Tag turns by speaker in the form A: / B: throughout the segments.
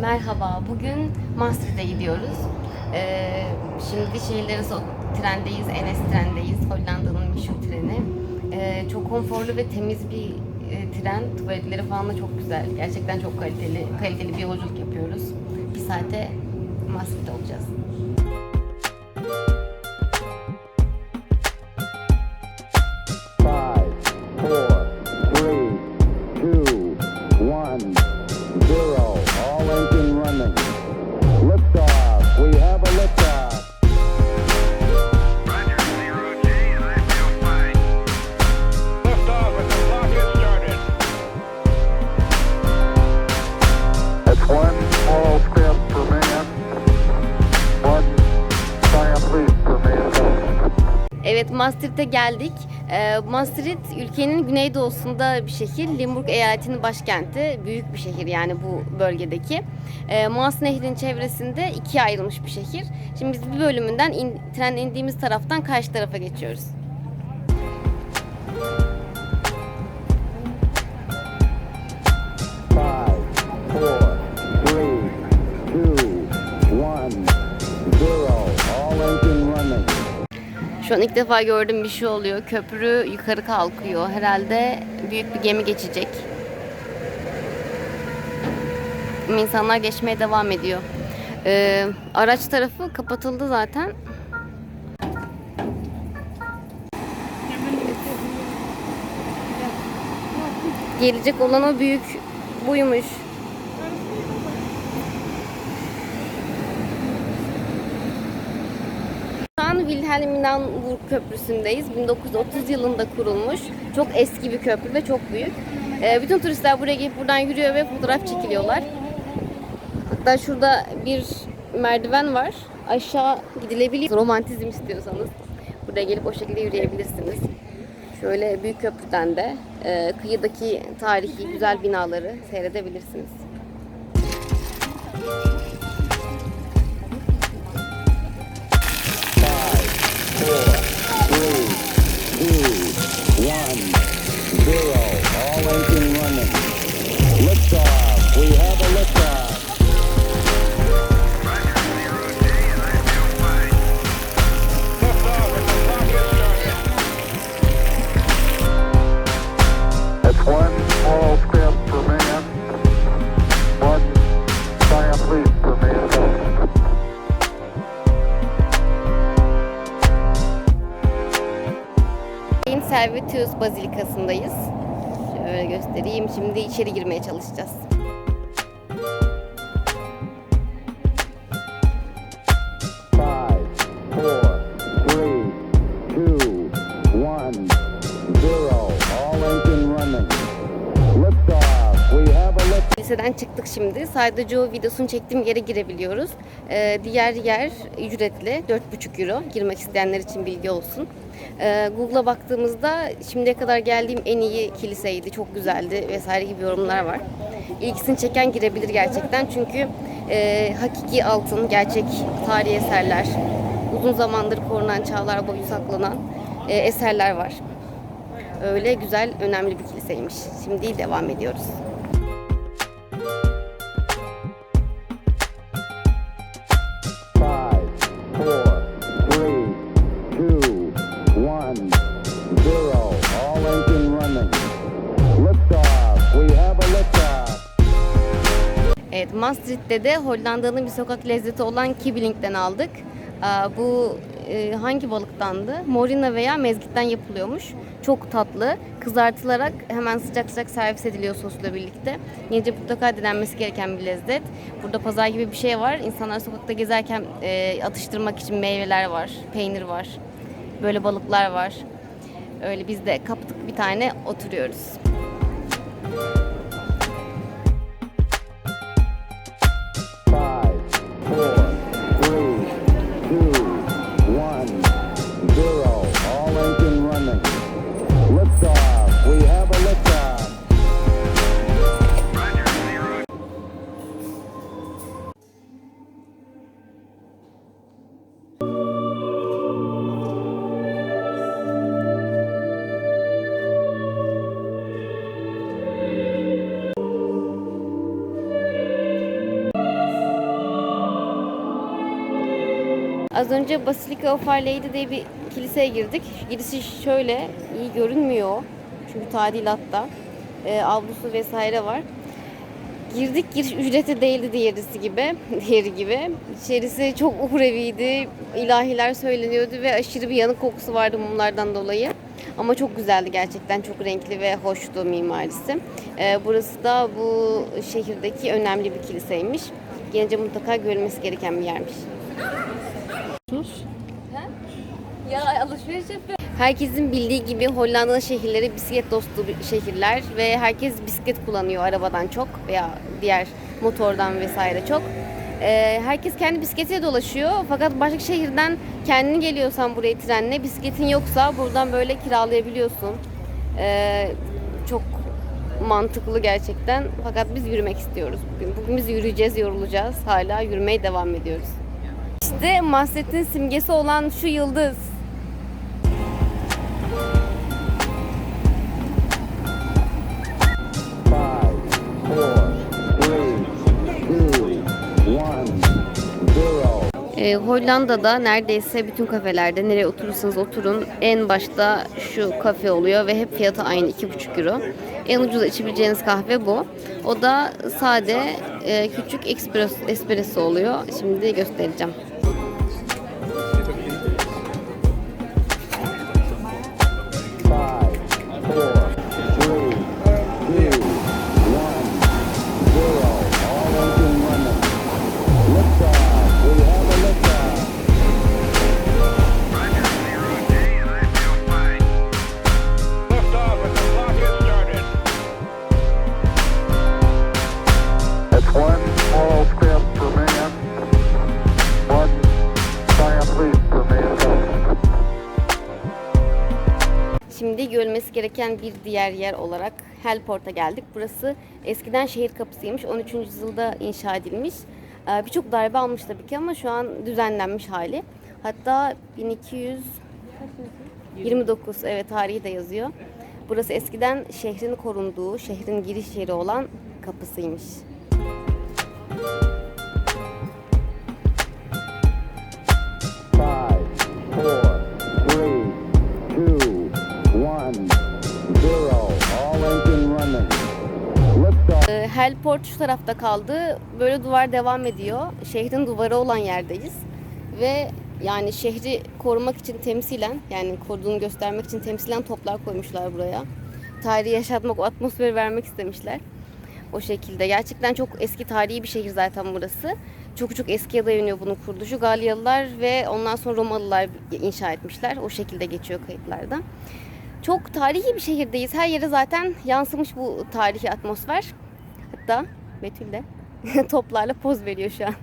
A: Merhaba, bugün Maastricht'e gidiyoruz. Ee, şimdi şehirler arası trendeyiz, Enes trendeyiz, Hollanda'nın meşhur treni. Ee, çok konforlu ve temiz bir e, tren, tuvaletleri falan da çok güzel. Gerçekten çok kaliteli, kaliteli bir yolculuk yapıyoruz. Bir saate Maastricht'te olacağız. Evet, Maastricht'e geldik. Ee, Maastricht ülkenin güneydoğusunda bir şehir. Limburg eyaletinin başkenti. Büyük bir şehir yani bu bölgedeki. Ee, Maas Nehri'nin çevresinde ikiye ayrılmış bir şehir. Şimdi biz bir bölümünden in, tren indiğimiz taraftan karşı tarafa geçiyoruz. Şu an ilk defa gördüğüm bir şey oluyor. Köprü yukarı kalkıyor. Herhalde büyük bir gemi geçecek. İnsanlar geçmeye devam ediyor. Ee, araç tarafı kapatıldı zaten. Gelecek olan o büyük buymuş. An Wilhelminenburg Köprüsü'ndeyiz. 1930 yılında kurulmuş. Çok eski bir köprü ve çok büyük. Ee, bütün turistler buraya gelip buradan yürüyor ve fotoğraf çekiliyorlar. Hatta şurada bir merdiven var. Aşağı gidilebiliyor. Romantizm istiyorsanız buraya gelip o şekilde yürüyebilirsiniz. Şöyle büyük köprüden de e, kıyıdaki tarihi güzel binaları seyredebilirsiniz.
B: One, zero. All engine
A: Servetius Bazilikası'ndayız. Şöyle göstereyim. Şimdi içeri girmeye çalışacağız.
B: Five, four, three, two, one, zero. All engine running. Liftoff.
A: Liseden çıktık şimdi. Sadece o videosunu çektiğim yere girebiliyoruz. Ee, diğer yer ücretli. 4,5 euro. Girmek isteyenler için bilgi olsun. Ee, Google'a baktığımızda şimdiye kadar geldiğim en iyi kiliseydi. Çok güzeldi vesaire gibi yorumlar var. İlgisini çeken girebilir gerçekten. Çünkü e, hakiki altın, gerçek tarihi eserler, uzun zamandır korunan çağlar boyu saklanan e, eserler var. Öyle güzel, önemli bir kiliseymiş. Şimdi devam ediyoruz. Evet, Maastricht'te de Hollanda'nın bir sokak lezzeti olan Kibling'den aldık. Bu e, hangi balıktandı? Morina veya mezgitten yapılıyormuş. Çok tatlı. Kızartılarak hemen sıcak sıcak servis ediliyor sosla birlikte. Yiyince mutlaka denenmesi gereken bir lezzet. Burada pazar gibi bir şey var. İnsanlar sokakta gezerken e, atıştırmak için meyveler var, peynir var. Böyle balıklar var. Öyle biz de kaptık bir tane oturuyoruz. Az önce Basilica of Our Lady diye bir kiliseye girdik. Girişi şöyle iyi görünmüyor. Çünkü tadilatta. Ee, avlusu vesaire var. Girdik giriş ücreti değildi diğerisi gibi. Diğeri gibi. İçerisi çok uhreviydi. ilahiler söyleniyordu ve aşırı bir yanık kokusu vardı mumlardan dolayı. Ama çok güzeldi gerçekten. Çok renkli ve hoştu mimarisi. Ee, burası da bu şehirdeki önemli bir kiliseymiş. Gelince mutlaka görülmesi gereken bir yermiş. Ya alışveriş yapıyor. Herkesin bildiği gibi Hollanda'nın şehirleri bisiklet dostu şehirler ve herkes bisiklet kullanıyor arabadan çok veya diğer motordan vesaire çok. Ee, herkes kendi bisikletiyle dolaşıyor fakat başka şehirden kendin geliyorsan buraya trenle bisikletin yoksa buradan böyle kiralayabiliyorsun. Ee, çok mantıklı gerçekten fakat biz yürümek istiyoruz bugün. Bugün biz yürüyeceğiz, yorulacağız. Hala yürümeye devam ediyoruz. İşte Mahset'in simgesi olan şu yıldız.
B: Five.
A: Ee, Hollanda'da neredeyse bütün kafelerde nereye oturursanız oturun en başta şu kafe oluyor ve hep fiyatı aynı 2,5 euro. En ucuz içebileceğiniz kahve bu. O da sade e, küçük espresso oluyor. Şimdi göstereceğim. Şimdi görülmesi gereken bir diğer yer olarak Helport'a geldik. Burası eskiden şehir kapısıymış. 13. yüzyılda inşa edilmiş. Ee, Birçok darbe almış tabii ki ama şu an düzenlenmiş hali. Hatta 1229 evet tarihi de yazıyor. Burası eskiden şehrin korunduğu, şehrin giriş yeri olan kapısıymış.
B: Five,
A: Helport şu tarafta kaldı. Böyle duvar devam ediyor. Şehrin duvarı olan yerdeyiz. Ve yani şehri korumak için temsilen yani koruduğunu göstermek için temsilen toplar koymuşlar buraya. Tarihi yaşatmak, o atmosferi vermek istemişler. O şekilde. Gerçekten çok eski tarihi bir şehir zaten burası. Çok çok eskiye dayanıyor bunun kuruluşu. Galyalılar ve ondan sonra Romalılar inşa etmişler. O şekilde geçiyor kayıtlarda. Çok tarihi bir şehirdeyiz. Her yere zaten yansımış bu tarihi atmosfer. Hatta Betül de toplarla poz veriyor şu an.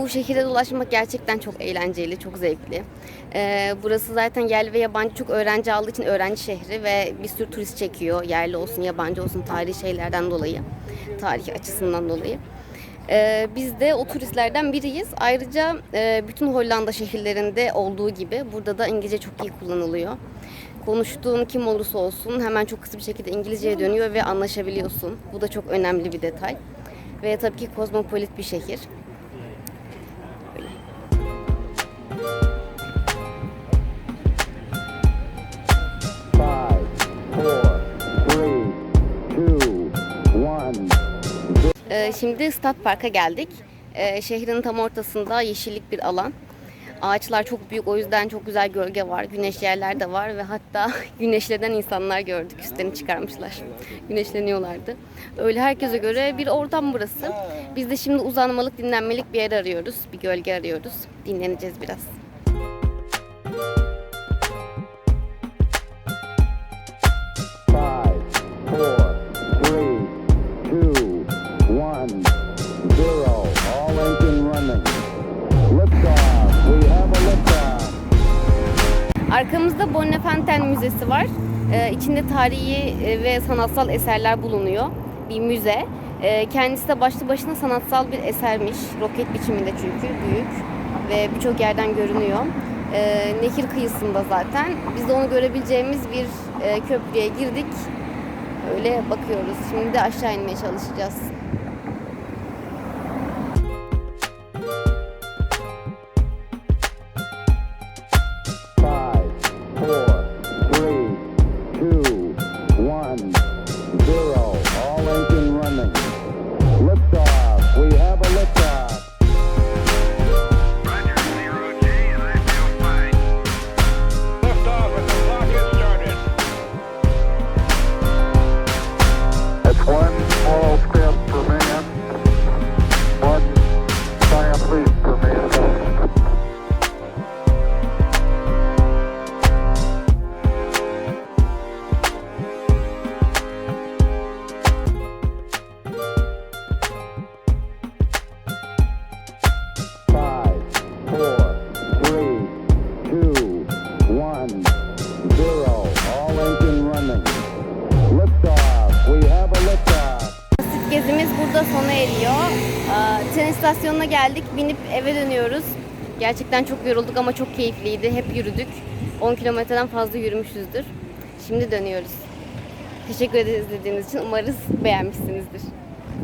A: Bu şehirde dolaşmak gerçekten çok eğlenceli, çok zevkli. Ee, burası zaten yerli ve yabancı çok öğrenci aldığı için öğrenci şehri ve bir sürü turist çekiyor. Yerli olsun, yabancı olsun tarihi şeylerden dolayı, tarihi açısından dolayı. Ee, biz de o turistlerden biriyiz. Ayrıca e, bütün Hollanda şehirlerinde olduğu gibi burada da İngilizce çok iyi kullanılıyor. Konuştuğun kim olursa olsun hemen çok kısa bir şekilde İngilizceye dönüyor ve anlaşabiliyorsun. Bu da çok önemli bir detay. Ve tabii ki kozmopolit bir şehir. Ee, şimdi Stat Park'a geldik. Ee, şehrin tam ortasında yeşillik bir alan. Ağaçlar çok büyük o yüzden çok güzel gölge var. Güneş yerler de var ve hatta güneşlenen insanlar gördük. Üstlerini çıkarmışlar. Güneşleniyorlardı. Öyle herkese göre bir ortam burası. Biz de şimdi uzanmalık, dinlenmelik bir yer arıyoruz. Bir gölge arıyoruz. Dinleneceğiz biraz. Arkamızda Bonnefanten Müzesi var. Ee, içinde tarihi e, ve sanatsal eserler bulunuyor. Bir müze. Ee, kendisi de başlı başına sanatsal bir esermiş. Roket biçiminde çünkü büyük ve birçok yerden görünüyor. Ee, nehir kıyısında zaten. Biz de onu görebileceğimiz bir e, köprüye girdik. Öyle bakıyoruz. Şimdi de aşağı inmeye çalışacağız.
B: One, zero.
A: Basit gezimiz burada sona eriyor. Ee, Tren istasyonuna geldik. Binip eve dönüyoruz. Gerçekten çok yorulduk ama çok keyifliydi. Hep yürüdük. 10 kilometreden fazla yürümüşüzdür. Şimdi dönüyoruz. Teşekkür ederiz izlediğiniz için. Umarız beğenmişsinizdir.